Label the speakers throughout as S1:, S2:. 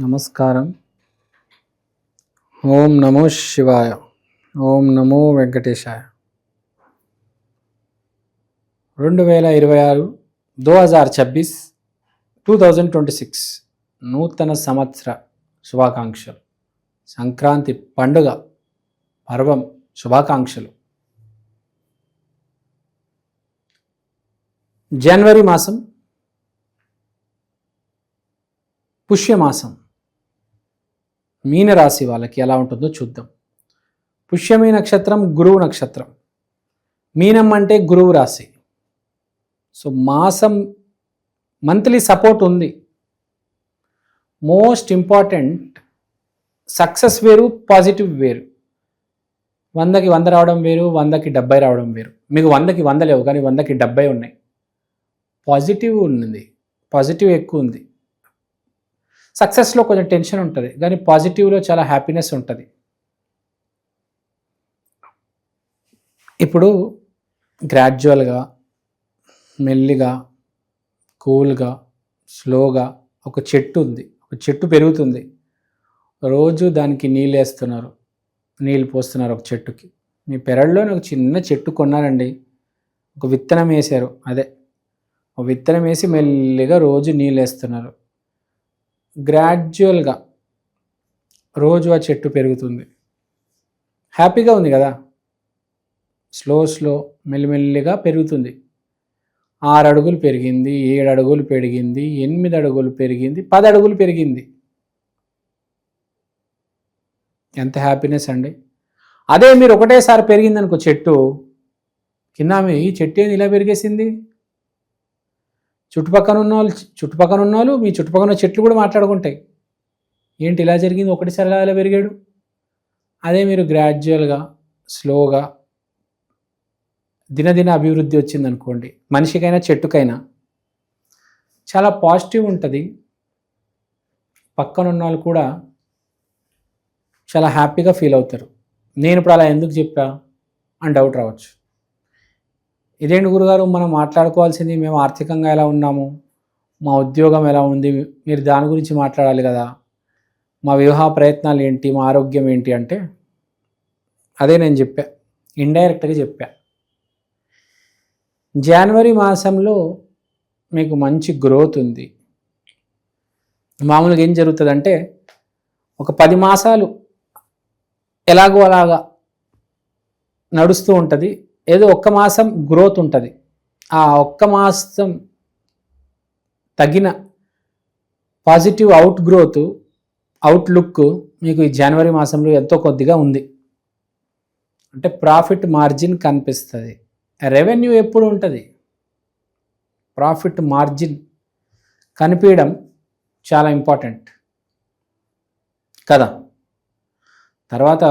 S1: నమస్కారం. ఓం నమో శివాయ. ఓం నమో వెంకటేశాయ. రెండు వేల ఇరవై ఆరు దో హజార్ ఛబ్బీస్ టూ థౌజండ్ ట్వంటీ సిక్స్ నూతన సంవత్సర శుభాకాంక్షలు. సంక్రాంతి పండుగ పర్వం శుభాకాంక్షలు. జనవరి మాసం పుష్యమాసం. మీనరాశి వాళ్ళకి ఎలా ఉంటుందో చూద్దాం. పుష్యమి నక్షత్రం గురువు నక్షత్రం. మీనం అంటే గురువు రాశి. సో మాసం మంత్లీ సపోర్ట్ ఉంది. మోస్ట్ ఇంపార్టెంట్ సక్సెస్ వేరు పాజిటివ్ వేరు. వందకి వంద రావడం వేరు వందకి డెబ్బై రావడం వేరు. మీకు వందకి వంద లేవు కానీ వందకి డెబ్బై ఉన్నాయి. పాజిటివ్ ఉంది. పాజిటివ్ ఎక్కువ ఉంది. సక్సెస్లో కొంచెం టెన్షన్ ఉంటుంది. కానీ పాజిటివ్లో చాలా హ్యాపీనెస్ ఉంటుంది. ఇప్పుడు గ్రాడ్యువల్గా మెల్లిగా కూల్గా స్లోగా ఒక చెట్టు ఉంది. ఒక చెట్టు పెరుగుతుంది. రోజు దానికి నీళ్ళు వేస్తున్నారు. నీళ్ళు పోస్తున్నారు ఒక చెట్టుకి. మీ పెరడులోనే ఒక చిన్న చెట్టు కొన్నారండి. ఒక విత్తనం వేశారు. అదే. ఒక విత్తనం వేసి మెల్లిగా రోజు నీళ్ళు వేస్తున్నారు. గ్రాడ్యువల్గా రోజు ఆ చెట్టు పెరుగుతుంది. హ్యాపీగా ఉంది కదా? స్లో స్లో మెల్లిమెల్లిగా పెరుగుతుంది. ఆరు అడుగులు పెరిగింది ఏడు అడుగులు పెరిగింది ఎనిమిది అడుగులు పెరిగింది పది అడుగులు పెరిగింది. ఎంత హ్యాపీనెస్ అండి. అదే మీరు ఒకటేసారి పెరిగిందనుకో చెట్టు కింద ఆమె, ఈ చెట్టు ఏంది ఇలా పెరిగేసింది? చుట్టుపక్కన ఉన్న వాళ్ళు చుట్టుపక్కన ఉన్న వాళ్ళు మీ చుట్టుపక్కల ఉన్న చెట్లు కూడా మాట్లాడుకుంటాయి. ఏంటి ఇలా జరిగింది? ఒకటిసారి అలా పెరిగాడు. అదే మీరు గ్రాడ్యువల్గా స్లోగా దినదిన అభివృద్ధి వచ్చింది అనుకోండి మనిషికైనా చెట్టుకైనా చాలా పాజిటివ్ ఉంటుంది. పక్కన ఉన్న వాళ్ళు కూడా చాలా హ్యాపీగా ఫీల్ అవుతారు. నేను ఇప్పుడు అలా ఎందుకు చెప్పా? అని డౌట్ రావచ్చు. ఇదేంటి గురుగారు? మనం మాట్లాడుకోవాల్సింది మేము ఆర్థికంగా ఎలా ఉన్నాము? మా ఉద్యోగం ఎలా ఉంది? మీరు దాని గురించి మాట్లాడాలి కదా. మా వివాహ ప్రయత్నాలు ఏంటి? మా ఆరోగ్యం ఏంటి అంటే అదే నేను చెప్పా. ఇండైరెక్ట్గా చెప్పా. జనవరి మాసంలో మీకు మంచి గ్రోత్ ఉంది. మామూలుగా ఏం జరుగుతుందంటే ఒక పది మాసాలు ఎలాగో అలాగా నడుస్తూ ఉంటుంది. ఏదో ఒక్క మాసం గ్రోత్ ఉంటుంది. ఆ ఒక్క మాసం తగిన పాజిటివ్ అవుట్ గ్రోత్ అవుట్లుక్ మీకు ఈ జనవరి మాసంలో ఎంతో కొద్దిగా ఉంది. అంటే ప్రాఫిట్ మార్జిన్ కనిపిస్తుంది. రెవెన్యూ ఎప్పుడు ఉంటుంది? ప్రాఫిట్ మార్జిన్ కనిపించడం చాలా ఇంపార్టెంట్. కదా? తర్వాత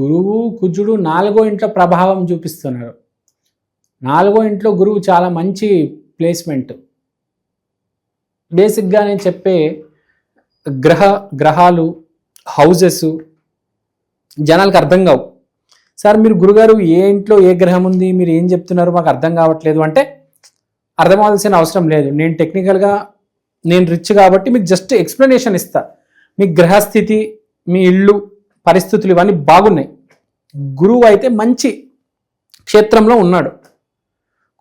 S1: గురువు కుజుడు నాలుగో ఇంట్లో ప్రభావం చూపిస్తున్నారు. నాలుగో ఇంట్లో గురువు చాలా మంచి ప్లేస్మెంట్. బేసిక్గా నేను చెప్పే గ్రహ గ్రహాలు హౌజెస్ జనాలకు అర్థం కావు. సార్ మీరు గురుగారు ఏ ఇంట్లో ఏ గ్రహం ఉంది? మీరు ఏం చెప్తున్నారు? మాకు అర్థం కావట్లేదు అంటే అర్థం అవసరం లేదు. నేను టెక్నికల్గా నేను రిచ్ కాబట్టి మీకు జస్ట్ ఎక్స్ప్లెనేషన్ ఇస్తా. మీ గ్రహస్థితి మీ ఇల్లు పరిస్థితులు ఇవన్నీ బాగున్నాయి. గురువు అయితే మంచి క్షేత్రంలో ఉన్నాడు.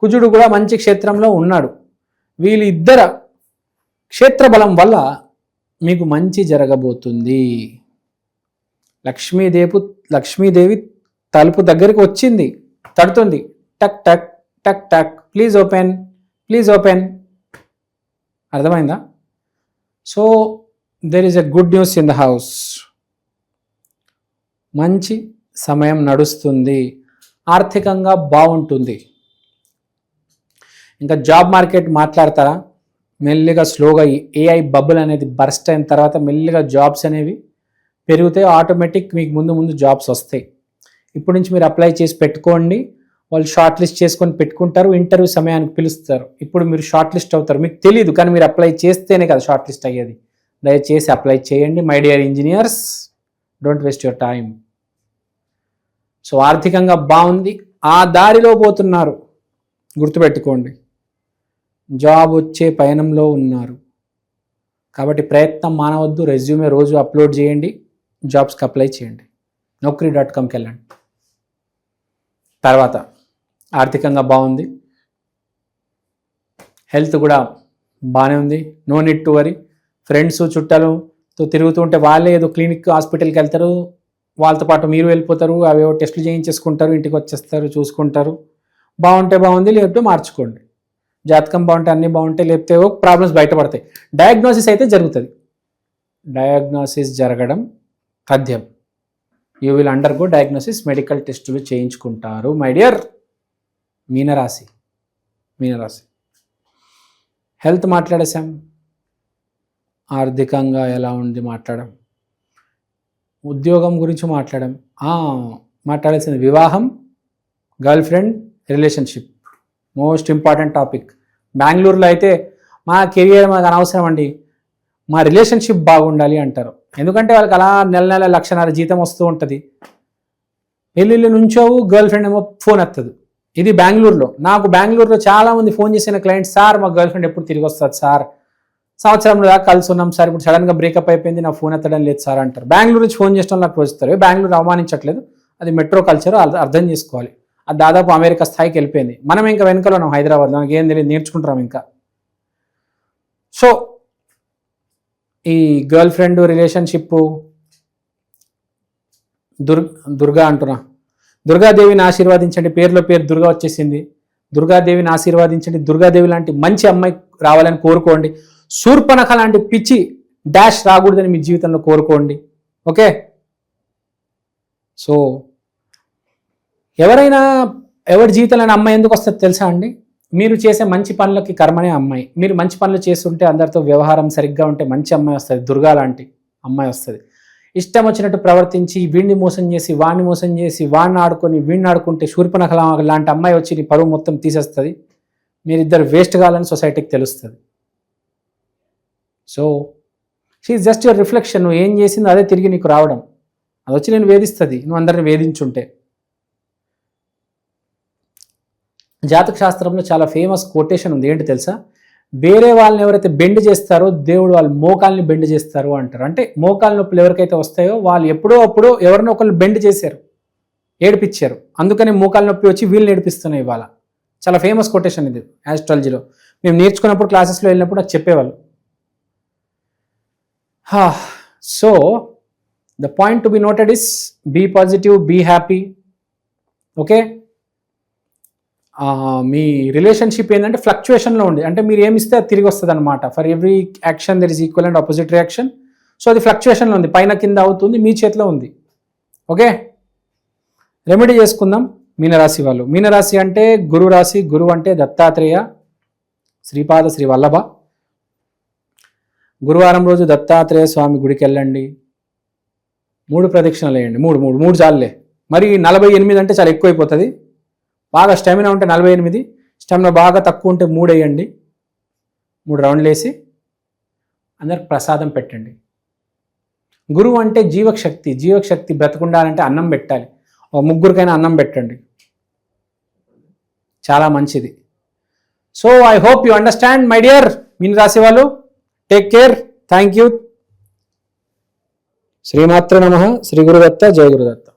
S1: కుజుడు కూడా మంచి క్షేత్రంలో ఉన్నాడు. వీళ్ళిద్దర క్షేత్ర బలం వల్ల మీకు మంచి జరగబోతుంది. లక్ష్మీదేవి లక్ష్మీదేవి తలుపు దగ్గరికి వచ్చింది. తడుతుంది. టక్ టక్ టక్ టక్. Please open please open. అర్థమైందా? So there is a good news in the house మంచి సమయం నడుస్తుంది. ఆర్థికంగా బాగుంటుంది. ఇంకా జాబ్ మార్కెట్ మాట్లాడతారా? మెల్లిగా స్లోగా ఏఐ బబుల్ అనేది బర్స్ట్ అయిన తర్వాత మెల్లిగా జాబ్స్ అనేవి పెరిగితే ఆటోమేటిక్ మీకు ముందు ముందు జాబ్స్ వస్తాయి. ఇప్పటి నుంచి మీరు అప్లై చేసి పెట్టుకోండి. వాళ్ళు షార్ట్ లిస్ట్ చేసుకొని పెట్టుకుంటారు. ఇంటర్వ్యూ సమయానికి పిలుస్తారు. ఇప్పుడు మీరు షార్ట్ లిస్ట్ అవుతారు. మీకు తెలియదు కానీ మీరు అప్లై చేస్తేనే కదా షార్ట్ లిస్ట్ అయ్యేది. దయచేసి అప్లై చేయండి my dear engineers don't waste your time so ఆర్థికంగా బాగుంది. ఆ దారిలో పోతున్నారు. గుర్తుపెట్టుకోండి. జాబ్ వచ్చే పయనంలో ఉన్నారు. కాబట్టి ప్రయత్నం మానవద్దు. రెజ్యూమే రోజు అప్లోడ్ చేయండి. జాబ్స్కి అప్లై చేయండి. నౌకరీ డాట్ కామ్కి వెళ్ళండి. తర్వాత ఆర్థికంగా బాగుంది. హెల్త్ కూడా బాగానే ఉంది. No need to worry friends చుట్టాలు తో ఉంటే వాళ్ళే ఏదో క్లినిక్ హాస్పిటల్కి వెళ్తారు. వాళ్ళతో పాటు మీరు వెళ్ళిపోతారు. అవేవో టెస్టులు చేయించేసుకుంటారు. ఇంటికి వచ్చేస్తారు చూసుకుంటారు. బాగుంటే బాగుంది లేకపోతే మార్చుకోండి. జాతకం బాగుంటే అన్నీ బాగుంటాయి లేకపోతే ప్రాబ్లమ్స్ బయటపడతాయి. డయాగ్నోసిస్ అయితే జరుగుతుంది. డయాగ్నోసిస్ జరగడం తథ్యం. You will undergo diagnosis medical టెస్టులు చేయించుకుంటారు మై డియర్ మీనరాశి. మీనరాశి. హెల్త్ మాట్లాడేశాం. ఆర్థికంగా ఎలా ఉంది మాట్లాడడం. ఉద్యోగం గురించి మాట్లాడడం. మాట్లాడాల్సింది వివాహం girlfriend relationship. Most important topic. బెంగళూరులో అయితే మా కెరియర్ మాకు అనవసరం అండి. మా రిలేషన్షిప్ బాగుండాలి అంటారు. ఎందుకంటే వాళ్ళకి అలా నెల నెల లక్షన్నర జీతం వస్తూ ఉంటుంది. ఎల్లుల్లి నుంచోవు గర్ల్ ఫ్రెండ్ ఏమో ఫోన్ వస్తుంది ఇది బెంగళూరులో. నాకు బెంగళూరులో చాలామంది ఫోన్ చేసిన క్లయింట్ సార్ మా గర్ల్ ఫ్రెండ్ ఎప్పుడు తిరిగి వస్తుంది సార్? సంవత్సరంలో దాకా కలిసి ఉన్నాం. సార్ ఇప్పుడు సడన్గా బ్రేకప్ అయిపోయింది నా ఫోన్ ఎత్తడం లేదు సార్ అంటారు. బెంగళూరు నుంచి ఫోన్ చేసిన నాకు రోజుతారు బెంగళూరు అవమానించట్లేదు. అది మెట్రో కల్చర్ అర్థం చేసుకోవాలి. అది దాదాపు అమెరికా స్థాయికి వెళ్ళిపోయింది. మనం ఇంకా వెనుకలో ఉన్నాం హైదరాబాద్లో. మనకి ఏం తెలియదు నేర్చుకుంటున్నాం ఇంకా. సో ఈ గర్ల్ ఫ్రెండ్ రిలేషన్షిప్ దుర్ దుర్గా అంటున్నా. దుర్గాదేవిని ఆశీర్వదించండి. పేరులో పేరు దుర్గా వచ్చేసింది. దుర్గాదేవిని ఆశీర్వదించండి. దుర్గాదేవి లాంటి మంచి అమ్మాయి రావాలని కోరుకోండి. శూర్పణఖ లాంటి పిచ్చి డాష్ రాకూడదని మీ జీవితంలో కోరుకోండి. ఓకే? సో ఎవరైనా ఎవరి జీవితంలో అమ్మాయి ఎందుకు వస్తుంది తెలుసా అండి? మీరు చేసే మంచి పనులకి కర్మనే అమ్మాయి. మీరు మంచి పనులు చేస్తుంటే అందరితో వ్యవహారం సరిగ్గా ఉంటే మంచి అమ్మాయి వస్తుంది. దుర్గా లాంటి అమ్మాయి వస్తుంది. ఇష్టం వచ్చినట్టు ప్రవర్తించి వీడిని మోసం చేసి వాడిని మోసం చేసి వాడిని ఆడుకొని వీడిని ఆడుకుంటే శూర్పణఖ లాంటి అమ్మాయి వచ్చి నీ పరువు మొత్తం తీసేస్తుంది. మీరిద్దరు వేస్ట్ కావాలని సొసైటీకి తెలుస్తుంది. So she just your reflection నువ్వు ఏం చేసిందో అదే తిరిగి నీకు రావడం. అది వచ్చి నేను వేధిస్తుంది. నువ్వు అందరిని వేధించుంటే. జాతక శాస్త్రంలో చాలా ఫేమస్ కొటేషన్ ఉంది. ఏంటి తెలుసా? వేరే వాళ్ళని ఎవరైతే బెండ్ చేస్తారో దేవుడు వాళ్ళ మోకాల్ని బెండ్ చేస్తారు అంటారు. అంటే మోకాల నొప్పులు ఎవరికైతే వస్తాయో వాళ్ళు ఎప్పుడో అప్పుడు ఎవరినో ఒకళ్ళు బెండ్ చేశారు. ఏడిపించారు. అందుకని మోకాల నొప్పి వచ్చి వీళ్ళు ఏడిపిస్తున్నాయి ఇవాళ. చాలా ఫేమస్ కొటేషన్ ఇది. యాస్ట్రాలజీలో మేము నేర్చుకున్నప్పుడు క్లాసెస్లో వెళ్ళినప్పుడు నాకు చెప్పేవాళ్ళు. So the point to be noted is be positive be happy okay me relationship ఏంటంటే ఫ్లక్చుయేషన్లో ఉంది. అంటే మీరు ఏమి ఇస్తే అది తిరిగి వస్తుంది అనమాట for every action there is equal and opposite reaction so అది ఫ్లక్చుయేషన్లో ఉంది. పైన కింద అవుతుంది మీ చేతిలో ఉంది. ఓకే రెమెడీ చేసుకుందాం. మీనరాశి వాళ్ళు. మీనరాశి అంటే గురు రాశి గురువు అంటే దత్తాత్రేయ శ్రీపాద శ్రీ వల్లభ. గురువారం రోజు దత్తాత్రేయ స్వామి గుడికి వెళ్ళండి మూడు ప్రదక్షిణలు వేయండి. మూడు మూడు మూడు చాలులే. మరి నలభై ఎనిమిది అంటే చాలా ఎక్కువైపోతుంది. బాగా స్టెమినా ఉంటే నలభై ఎనిమిది స్టెమినా బాగా తక్కువ ఉంటే మూడు వేయండి. మూడు రౌండ్లు వేసి అందరికి ప్రసాదం పెట్టండి. గురువు అంటే జీవశక్తి. జీవశక్తి బ్రతకుండాలంటే అన్నం పెట్టాలి. ఒక ముగ్గురికైనా అన్నం పెట్టండి. చాలా మంచిది. So I hope you understand my dear మీని రాసేవాళ్ళు? టేక్ కేర్ థ్యాంక్ యూ శ్రీమాత్ర నమ. శ్రీ గురుదత్త. జయ గురుదత్త.